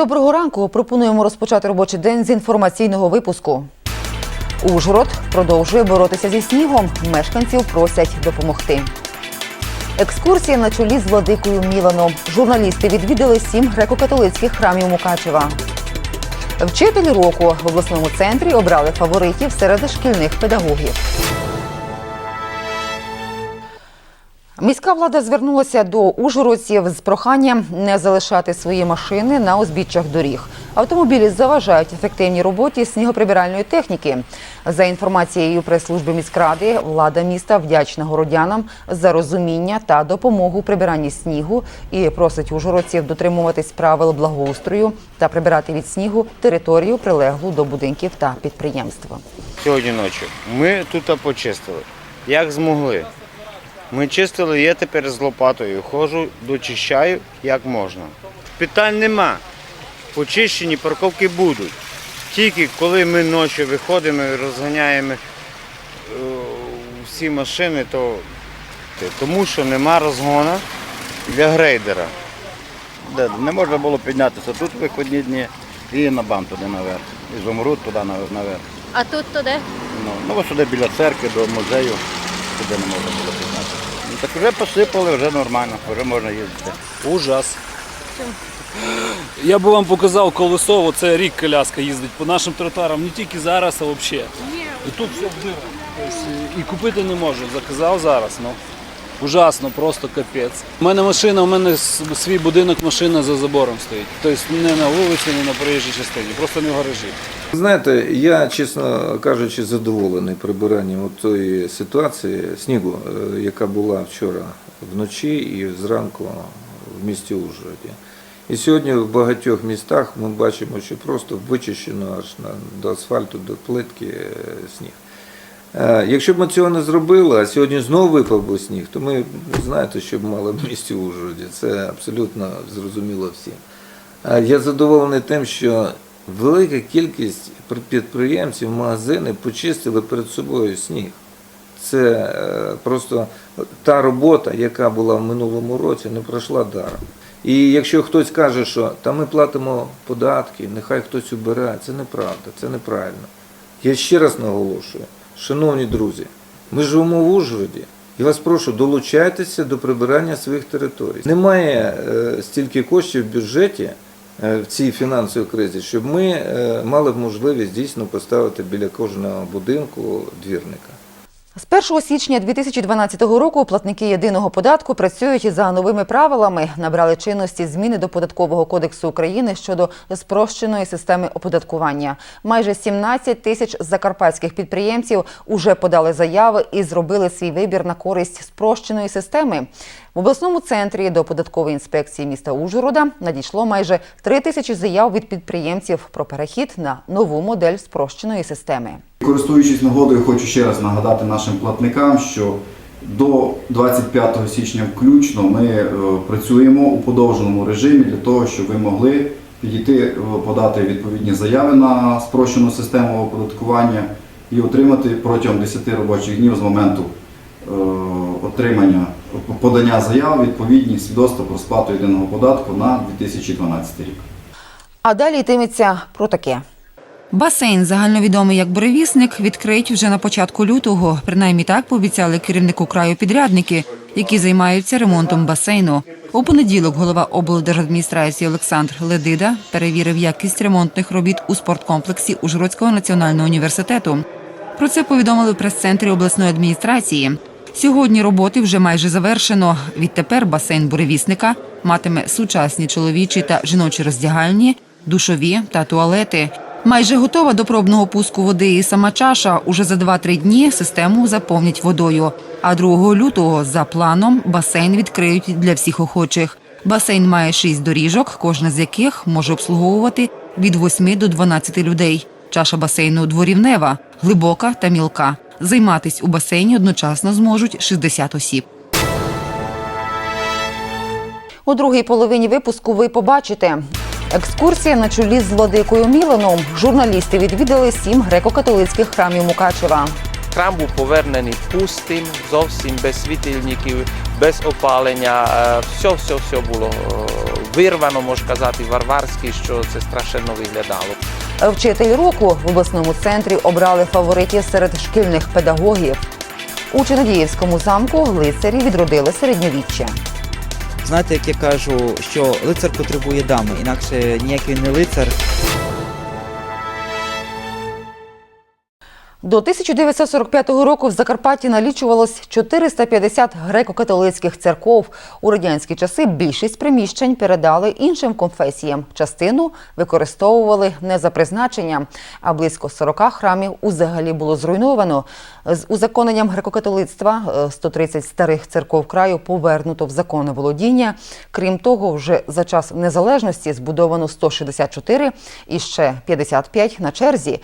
Доброго ранку. Пропонуємо розпочати робочий день з інформаційного випуску. Ужгород продовжує боротися зі снігом. Мешканців просять допомогти. Екскурсія на чолі з владикою Міланом. Журналісти відвідали сім греко-католицьких храмів Мукачева. Вчителі року в обласному центрі обрали фаворитів серед шкільних педагогів. Міська влада звернулася до ужгородців з проханням не залишати свої машини на узбіччях доріг. Автомобілі заважають ефективній роботі снігоприбиральної техніки. За інформацією прес-служби міськради, влада міста вдячна городянам за розуміння та допомогу у прибиранні снігу і просить ужгородців дотримуватись правил благоустрою та прибирати від снігу територію, прилеглу до будинків та підприємств. Сьогодні ночі ми тут почистили, як змогли. Ми чистили, я тепер з лопатою ходжу, дочищаю як можна. Питань нема. Почищені парковки будуть. Тільки коли ми ночі виходимо і розганяємо е, всі машини, то тому що нема розгону для грейдера. Де не можна було піднятися тут виходні дні і на бан туди наверх. І зомрут туди наверх. А тут то де? Ну, ну ось сюди біля церкви, до музею, туди не можна було піднятися. Так вже посипали, вже нормально, вже можна їздити. Ужас. Я би вам показав колесо, це рік коляска їздить по нашим тротуарам, не тільки зараз, а взагалі. І тут все в дирах. Тобто, і купити не можу. Заказав зараз. Ну. Ужасно, просто капець. У мене машина, у мене свій будинок, машина за забором стоїть. Тобто не на вулиці, не на проїжджій частині, просто не в гаражі. Знаєте, я, чесно кажучи, задоволений прибиранням тої ситуації снігу, е, яка була вчора вночі і зранку в місті Ужгороді. І сьогодні в багатьох містах ми бачимо, що просто вичищено аж на, до асфальту, до плитки е, сніг. Е, Якщо б ми цього не зробили, а сьогодні знову випав би сніг, то ми знаєте, що б мали в місті Ужгороді. Це абсолютно зрозуміло всім. Я задоволений тим, що велика кількість підприємців, магазини почистили перед собою сніг. Це е, просто та робота, яка була в минулому році, не пройшла даром. І якщо хтось каже, що та ми платимо податки, нехай хтось убирає, це неправда, це неправильно. Я ще раз наголошую, шановні друзі, ми живемо в Ужгороді. І вас прошу, долучайтеся до прибирання своїх територій. Немає е, стільки коштів в бюджеті е, в цій фінансовій кризі, щоб ми е, мали б можливість дійсно поставити біля кожного будинку двірника. З 1 січня 2012 року платники єдиного податку працюють за новими правилами. Набрали чинності зміни до податкового кодексу України щодо спрощеної системи оподаткування. Майже 17 тисяч закарпатських підприємців уже подали заяви і зробили свій вибір на користь спрощеної системи. В обласному центрі до податкової інспекції міста Ужгорода надійшло майже 3 тисячі заяв від підприємців про перехід на нову модель спрощеної системи. Користуючись нагодою, хочу ще раз нагадати нашим платникам, що до 25 січня включно ми е, працюємо у подовженому режимі для того, щоб ви могли підійти е, подати відповідні заяви на спрощену систему оподаткування і отримати протягом 10 робочих днів з моменту е, отримання подання заяв відповідні свідоцтва про сплату єдиного податку на 2012 рік. А далі йтиметься про таке. Басейн, загальновідомий як буревісник, відкриють вже на початку лютого. Принаймні так пообіцяли керівнику краю підрядники, які займаються ремонтом басейну. У понеділок голова облдержадміністрації Олександр Ледида перевірив якість ремонтних робіт у спорткомплексі Ужгородського національного університету. Про це повідомили в прес-центрі обласної адміністрації. Сьогодні роботи вже майже завершено. Відтепер басейн буревісника матиме сучасні чоловічі та жіночі роздягальні, душові та туалети. Майже готова до пробного пуску води і сама чаша. Уже за 2-3 дні систему заповнять водою. А 2 лютого за планом басейн відкриють для всіх охочих. Басейн має 6 доріжок, кожна з яких може обслуговувати від 8 до 12 людей. Чаша басейну дворівнева, глибока та мілка. Займатись у басейні одночасно зможуть 60 осіб. У другій половині випуску ви побачите. Екскурсія на чолі з владикою Міланом. Журналісти відвідали сім греко-католицьких храмів Мукачева. Храм був повернений пустим, зовсім без світильників, без опалення. Все, все, все було е, вирвано, можна казати, варварськи, що це страшенно виглядало. Вчитель року в обласному центрі обрали фаворитів серед шкільних педагогів. У Чинодіївському замку лицарі відродили середньовіччя. Знаєте, як я кажу, що лицар потребує дами, інакше ніякий не лицар. До 1945 року в Закарпатті налічувалось 450 греко-католицьких церков. У радянські часи більшість приміщень передали іншим конфесіям. Частину використовували не за призначенням, а близько 40 храмів узагалі було зруйновано. З узаконенням греко-католицтва е, 130 старих церков краю повернуто в законне володіння. Крім того, вже за час незалежності збудовано 164 і ще 55 на черзі.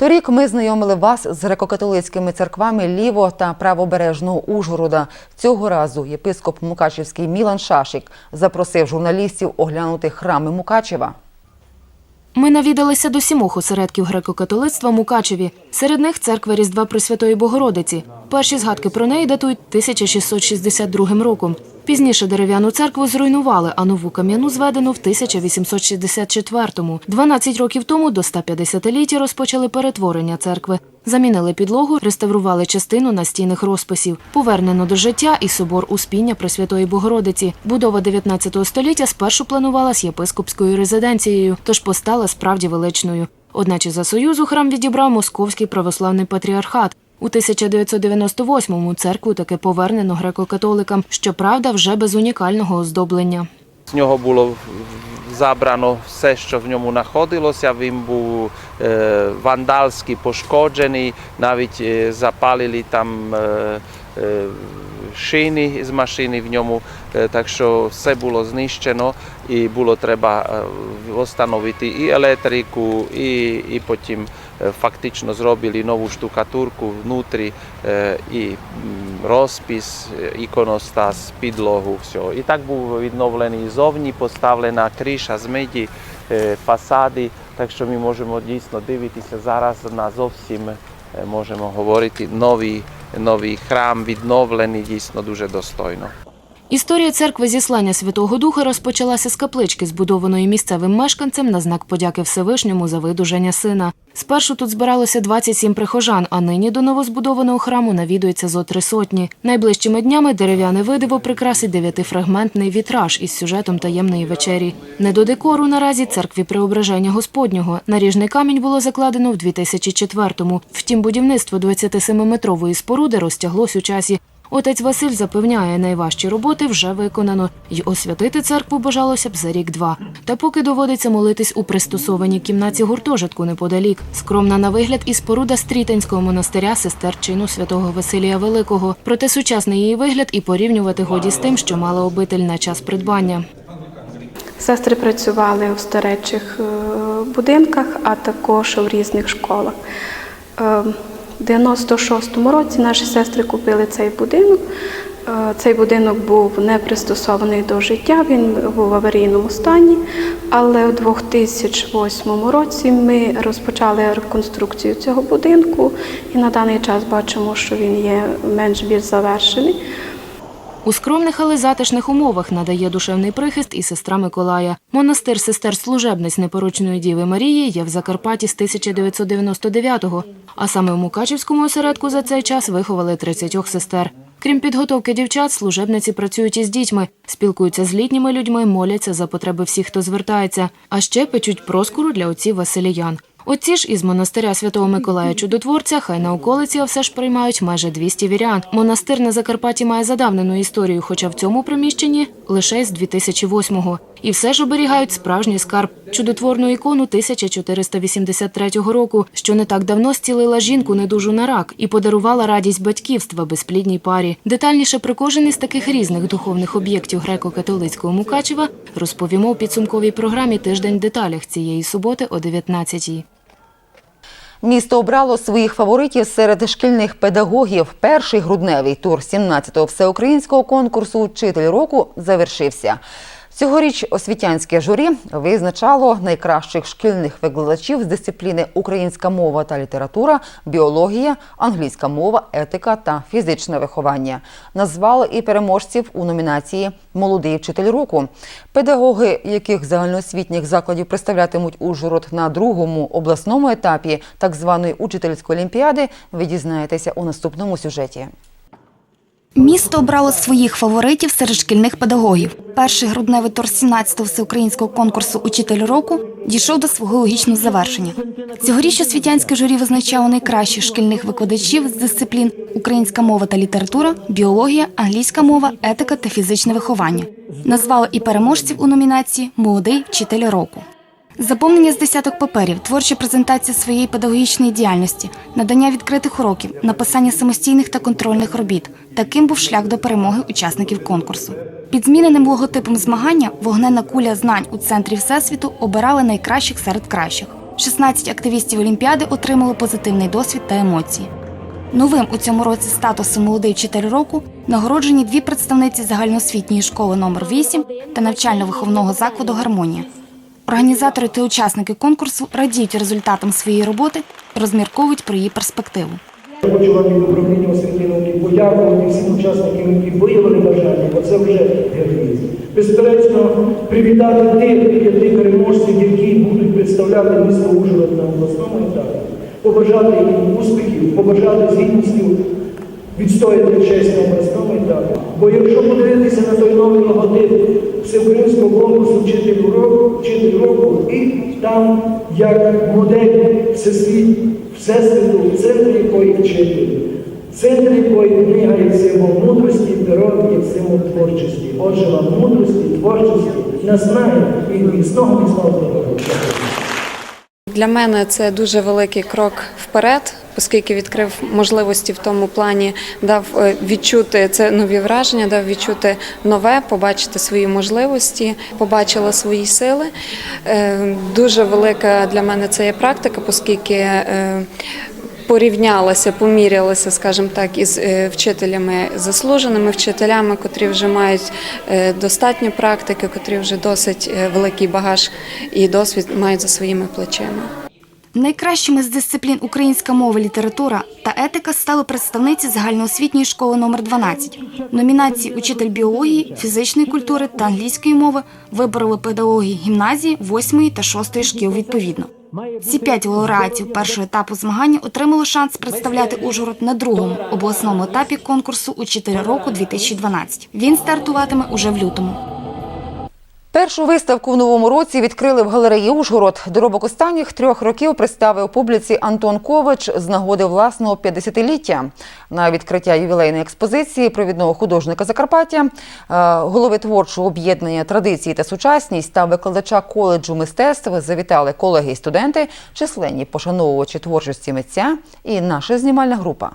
Торік ми знайомили вас з греко-католицькими церквами ліво та правобережного Ужгорода. Цього разу єпископ Мукачівський Мілан Шашик запросив журналістів оглянути храми Мукачева. Ми навідалися до сімох осередків греко-католицтва Мукачеві. Серед них церква Різдва Пресвятої Богородиці. Перші згадки про неї датують 1662 роком. Пізніше дерев'яну церкву зруйнували, а нову кам'яну зведено в 1864-му. 12 років тому до 150-ліття розпочали перетворення церкви. Замінили підлогу, реставрували частину настінних розписів. Повернено до життя і собор Успіння Пресвятої Богородиці. Будова 19 століття спершу планувалась єпископською резиденцією, тож постала справді величною. Одначе за союзу храм відібрав Московський православний патріархат. У 1998-му церкву таки повернено греко-католикам, щоправда, вже без унікального оздоблення. З нього було забрано все, що в ньому знаходилося. Він був е, вандальськи пошкоджений, навіть е, запалили там е, шини з машини в ньому, так що все було знищено і було треба встановити і електрику, і, і потім е, фактично зробили нову штукатурку внутрі е, і розпис, е, іконостас, підлогу, все. І так був відновлений зовні, поставлена криша з меді, фасади, так що ми можемо дійсно дивитися зараз на зовсім, можемо говорити, новий, новий храм, відновлений дійсно дуже достойно. Історія церкви зіслання Святого Духа розпочалася з каплички, збудованої місцевим мешканцем на знак подяки Всевишньому за видужання сина. Спершу тут збиралося 27 прихожан, а нині до новозбудованого храму навідується зо три сотні. Найближчими днями дерев'яне видиво прикрасить дев'ятифрагментний вітраж із сюжетом таємної вечері. Не до декору наразі церкві Преображення Господнього. Наріжний камінь було закладено в 2004-му. Втім, будівництво 27-метрової споруди розтяглось у часі. Отець Василь запевняє, найважчі роботи вже виконано, й освятити церкву бажалося б за рік-два. Та поки доводиться молитись у пристосованій кімнаті гуртожитку неподалік. Скромна на вигляд і споруда Стрітинського монастиря сестер чину святого Василія Великого. Проте сучасний її вигляд і порівнювати годі з тим, що мала обитель на час придбання. Сестри працювали у старечих е, будинках, а також у різних школах. В 96-му році наші сестри купили цей будинок. Е, Цей будинок був не пристосований до життя, він був в аварійному стані. Але у 2008 році ми розпочали реконструкцію цього будинку, і на даний час бачимо, що він є менш більш завершений. У скромних, але затишних умовах надає душевний прихист і сестра Миколая. Монастир сестер служебниць непорочної Діви Марії є в Закарпатті з 1999-го, а саме в Мукачівському осередку за цей час виховали 30 сестер. Крім підготовки дівчат, служебниці працюють із дітьми, спілкуються з літніми людьми, моляться за потреби всіх, хто звертається, а ще печуть проскуру для отців Василіян. Отці ж із монастиря Святого Миколая Чудотворця хай на околиці все ж приймають майже 200 вірян. Монастир на Закарпатті має задавнену історію, хоча в цьому приміщенні лише з 2008-го. І все ж оберігають справжній скарб чудотворну ікону 1483 року, що не так давно зцілила жінку недужу на рак і подарувала радість батьківства безплідній парі. Детальніше про кожен із таких різних духовних об'єктів греко-католицького Мукачева розповімо у підсумковій програмі Тиждень в деталях цієї суботи о 19-й. Місто обрало своїх фаворитів серед шкільних педагогів. Перший грудневий тур 17-го всеукраїнського конкурсу Учитель року завершився. Цьогоріч освітянське журі визначало найкращих шкільних викладачів з дисципліни українська мова та література, біологія, англійська мова, етика та фізичне виховання. Назвали і переможців у номінації Молодий вчитель року. Педагоги, яких загальноосвітніх закладів представлятимуть Ужгород на другому обласному етапі так званої учительської олімпіади, ви дізнаєтеся у наступному сюжеті. Місто обрало своїх фаворитів серед шкільних педагогів. Перший грудневий тур 17-го всеукраїнського конкурсу Учитель року дійшов до свого логічного завершення. Цьогоріч освітянське журі визначало найкращих шкільних викладачів з дисциплін українська мова та література, біологія, англійська мова, етика та фізичне виховання. Назвали і переможців у номінації Молодий вчитель року. Заповнення з десяток паперів, творча презентація своєї педагогічної діяльності, надання відкритих уроків, написання самостійних та контрольних робіт. Таким був шлях до перемоги учасників конкурсу. Під зміненим логотипом змагання вогненна куля знань у центрі Всесвіту обирали найкращих серед кращих. 16 активістів Олімпіади отримали позитивний досвід та емоції. Новим у цьому році статусом молодий вчитель року нагороджені дві представниці загальноосвітньої школи номер 8 та навчально-виховного закладу Гармонія. Організатори та учасники конкурсу радіють результатам своєї роботи розмірковують про її перспективу. Хочу вам від управління освіти науки подякувати всім учасникам, які виявили бажання, бо це вже героїзм. Безперечно, привітати тих п'яти переможців, які будуть представляти місто Ужгород на обласному етапі, побажати їм успіхів, побажати з гідністю відстояти честь на обласному етапі. Бо якщо подивитися на той новий логотип всеукраїнського конкурсу вчитель року, вчитель року, і там як модель всесвіт, всесвіту, в центрі якої вчитель, в центрі якої книга є символ мудрості, перо є символ творчості. Отже, вам мудрості, творчості, наснаги і міцного міцного здоров'я. Для мене це дуже великий крок вперед, оскільки відкрив можливості в тому плані, дав е, відчути це нові враження, дав відчути нове, побачити свої можливості, побачила свої сили. Е, Дуже велика для мене це є практика, оскільки е, порівнялася, помірялася, скажімо так, із вчителями, заслуженими вчителями, котрі вже мають достатньо практики, котрі вже досить великий багаж і досвід мають за своїми плечима. Найкращими з дисциплін українська мова, література та етика стали представниці загальноосвітньої школи номер 12. Номінації Учитель біології, фізичної культури та англійської мови вибороли педагоги гімназії 8 та 6 шкіл відповідно. Ці п'ять лауреатів першого етапу змагання отримали шанс представляти Ужгород на другому обласному етапі конкурсу Учитель року 2012. Він стартуватиме уже в лютому. Першу виставку в новому році відкрили в галереї Ужгород. Доробок останніх трьох років представив публіці Антон Ковач з нагоди власного 50-ліття. На відкриття ювілейної експозиції провідного художника Закарпаття, е, голови творчого об'єднання традиції та сучасність та викладача коледжу мистецтв завітали колеги і студенти, численні пошановувачі творчості митця і наша знімальна група.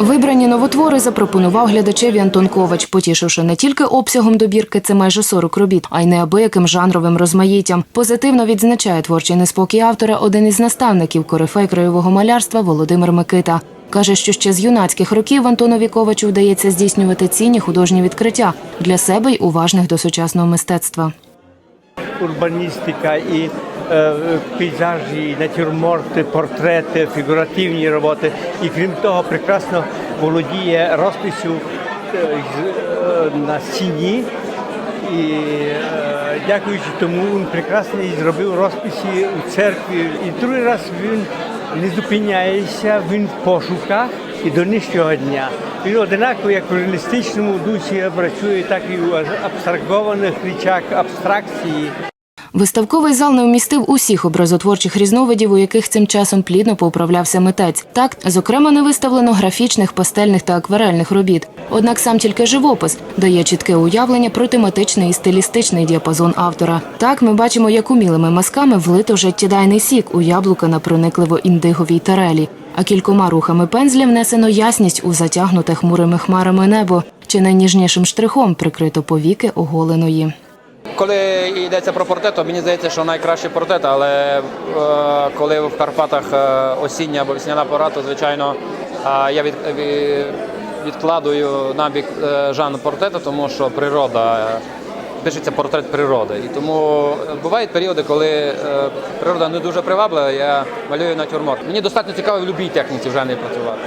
Вибрані новотвори запропонував глядачеві Антон Ковач, потішивши не тільки обсягом добірки, це майже 40 робіт, а й неабияким жанровим розмаїттям. Позитивно відзначає творчий неспокій автора один із наставників корифей краєвого малярства Володимир Микита. Каже, що ще з юнацьких років Антонові Ковачу вдається здійснювати цінні художні відкриття для себе й уважних до сучасного мистецтва. Урбаністика і е, пейзажі, натюрморти, портрети, фігуративні роботи. І крім того, прекрасно володіє розписю е, е, на стіні. І е, дякуючи тому він прекрасно зробив розписи у церкві. І другий раз він не зупиняється, він в пошуках і до нижчого дня. Він одинаково як у реалістичному дусі працює, так і у абстрагованих речах абстракції. Виставковий зал не вмістив усіх образотворчих різновидів, у яких цим часом плідно поуправлявся митець. Так, зокрема, не виставлено графічних, пастельних та акварельних робіт. Однак сам тільки живопис дає чітке уявлення про тематичний і стилістичний діапазон автора. Так, ми бачимо, як умілими мазками влито життєдайний сік у яблука на проникливо індиговій тарелі. А кількома рухами пензля внесено ясність у затягнуте хмурими хмарами небо, чи найніжнішим штрихом прикрито повіки оголеної. Коли йдеться про портрет, то мені здається, що найкращий портрет, але е, коли в Карпатах е, осіння або весняна пора, то звичайно е, я від, від, відкладую набік жанр портрета, тому що природа пишеться портрет природи. І тому бувають періоди, коли природа не дуже приваблива, я малюю натюрморт. Мені достатньо цікаво в будь-якій техніці в жанрі працювати,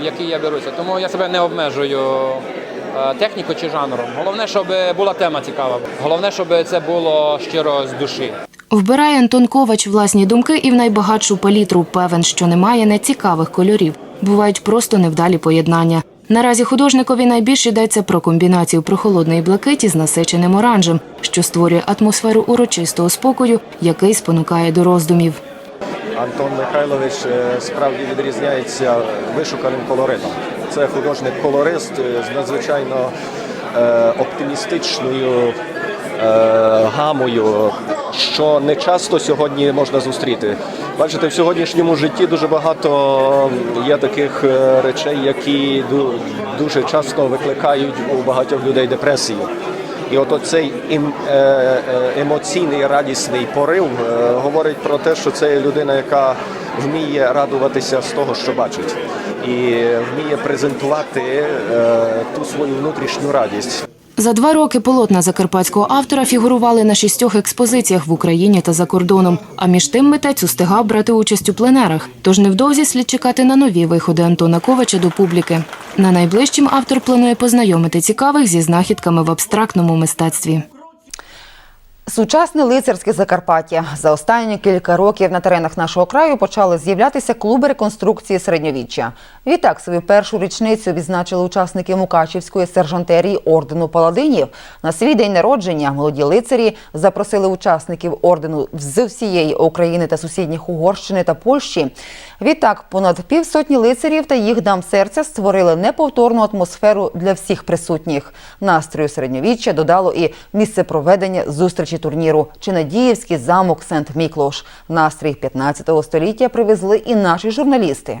в якій я беруся. Тому я себе не обмежую е, технікою чи жанром. Головне, щоб була тема цікава. Головне, щоб це було щиро з душі. Вбирає Антон Ковач власні думки і в найбагатшу палітру. Певен, що немає нецікавих кольорів. Бувають просто невдалі поєднання. Наразі художникові найбільше йдеться про комбінацію прохолодної блакиті з насиченим оранжем, що створює атмосферу урочистого спокою, який спонукає до роздумів. Антон Михайлович е, справді відрізняється вишуканим колоритом. Це художник-колорист з надзвичайно е, оптимістичною е, гамою, що не часто сьогодні можна зустріти. Бачите, в сьогоднішньому житті дуже багато є таких е, речей, які дуже часто викликають у багатьох людей депресію. І от оцей ем- емоційний радісний порив говорить про те, що це людина, яка вміє радуватися з того, що бачить, і вміє презентувати е, ту свою внутрішню радість. За два роки полотна закарпатського автора фігурували на шістьох експозиціях в Україні та за кордоном. А між тим митець устигав брати участь у пленерах. Тож невдовзі слід чекати на нові виходи Антона Ковача до публіки. На найближчим автор планує познайомити цікавих зі знахідками в абстрактному мистецтві. Сучасне лицарське Закарпаття за останні кілька років на теренах нашого краю почали з'являтися клуби реконструкції середньовіччя. Відтак свою першу річницю відзначили учасники Мукачівської сержантерії ордену паладинів. На свій день народження молоді лицарі запросили учасників ордену з всієї України та сусідніх Угорщини та Польщі. Відтак понад півсотні лицарів та їх дам серця створили неповторну атмосферу для всіх присутніх. Настрою середньовіччя додало і місце проведення зустрічі турніру Чинадіївський замок Сент-Міклош. Настрій 15 століття привезли і наші журналісти.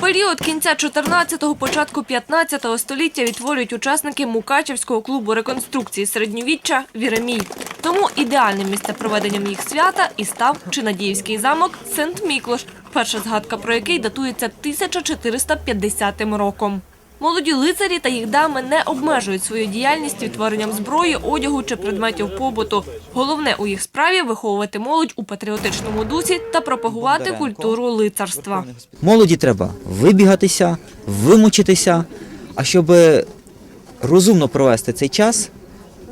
Період кінця 14-го, початку 15-го століття відтворюють учасники Мукачівського клубу реконструкції середньовіччя «Віремій». Тому ідеальним місцепроведенням їх свята і став Чинадіївський замок Сент-Міклош, перша згадка про який датується 1450 роком. Молоді лицарі та їх дами не обмежують свою діяльність відтворенням зброї, одягу чи предметів побуту. Головне у їх справі виховувати молодь у патріотичному дусі та пропагувати культуру лицарства. Молоді треба вибігатися, вимучитися. А щоб розумно провести цей час,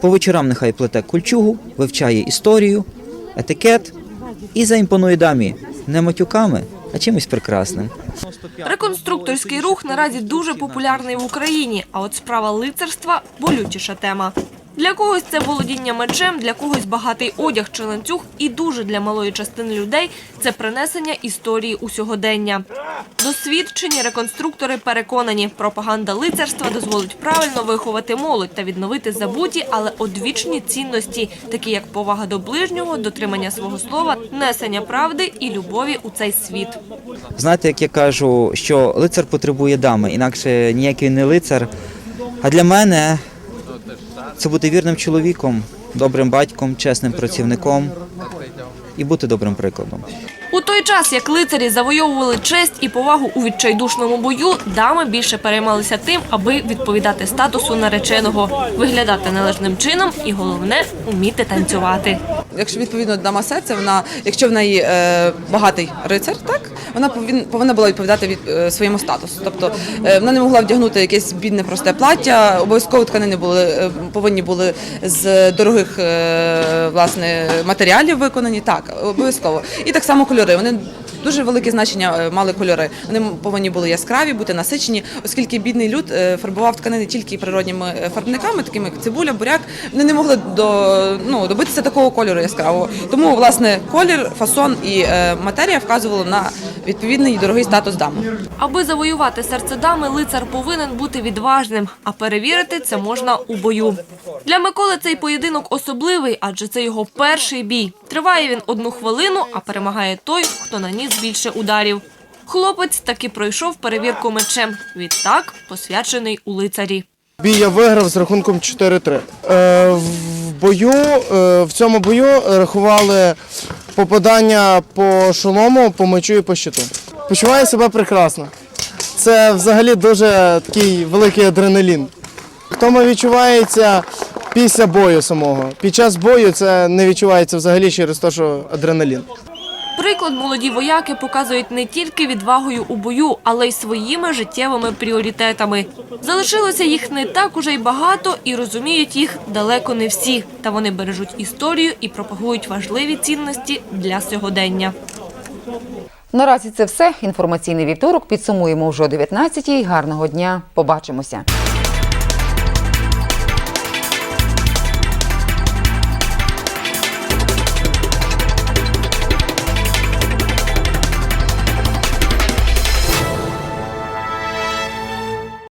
по вечорам нехай плете кульчугу, вивчає історію, етикет і заімпонує дамі не матюками, а чимось прекрасним. Реконструкторський рух наразі дуже популярний в Україні, а от справа лицарства болючіша тема. Для когось це володіння мечем, для когось багатий одяг чи ланцюг, і дуже для малої частини людей це принесення історії у сьогодення. Досвідчені реконструктори переконані, пропаганда лицарства дозволить правильно виховати молодь та відновити забуті, але одвічні цінності, такі як повага до ближнього, дотримання свого слова, несення правди і любові у цей світ. Знаєте, як я кажу, що лицар потребує дами, інакше ніякий не лицар. А для мене це бути вірним чоловіком, добрим батьком, чесним працівником і бути добрим прикладом. У той час, як лицарі завойовували честь і повагу у відчайдушному бою, дами більше переймалися тим, аби відповідати статусу нареченого, виглядати належним чином і головне вміти танцювати. Якщо відповідно дама серця, вона, якщо в неї е, багатий рицар, так вона повин, повинна була відповідати від е, своєму статусу. Тобто е, вона не могла вдягнути якесь бідне просте плаття. Обов'язково тканини були е, повинні були з дорогих е, власне матеріалів виконані. Так, обов'язково. І так само кольори. Вони Дуже велике значення е, мали кольори. Вони повинні були яскраві, бути насичені, оскільки бідний люд е, фарбував тканини тільки природніми е, фарбниками, такими як цибуля, буряк. Вони не могли до, ну, добитися такого кольору яскравого. Тому власне колір, фасон і матерія вказували на відповідний дорогий статус дами. Аби завоювати серце дами, лицар повинен бути відважним, а перевірити це можна у бою. Для Миколи цей поєдинок особливий, адже це його перший бій. Триває він одну хвилину, а перемагає той, хто наніс більше ударів. Хлопець таки пройшов перевірку мечем. Відтак посвячений у лицарі. Бій я виграв з рахунком 4-3. Е, в бою, е, в цьому бою рахували попадання по шолому, по мечу і по щиту. Почуваю себе прекрасно. Це взагалі дуже такий великий адреналін. В тому відчувається після бою самого. Під час бою це не відчувається взагалі через те, що адреналін. Приклад молоді вояки показують не тільки відвагою у бою, але й своїми життєвими пріоритетами. Залишилося їх не так уже й багато, і розуміють їх далеко не всі. Та вони бережуть історію і пропагують важливі цінності для сьогодення. Наразі це все. Інформаційний вівторок підсумуємо вже о 19-й. Гарного дня. Побачимося.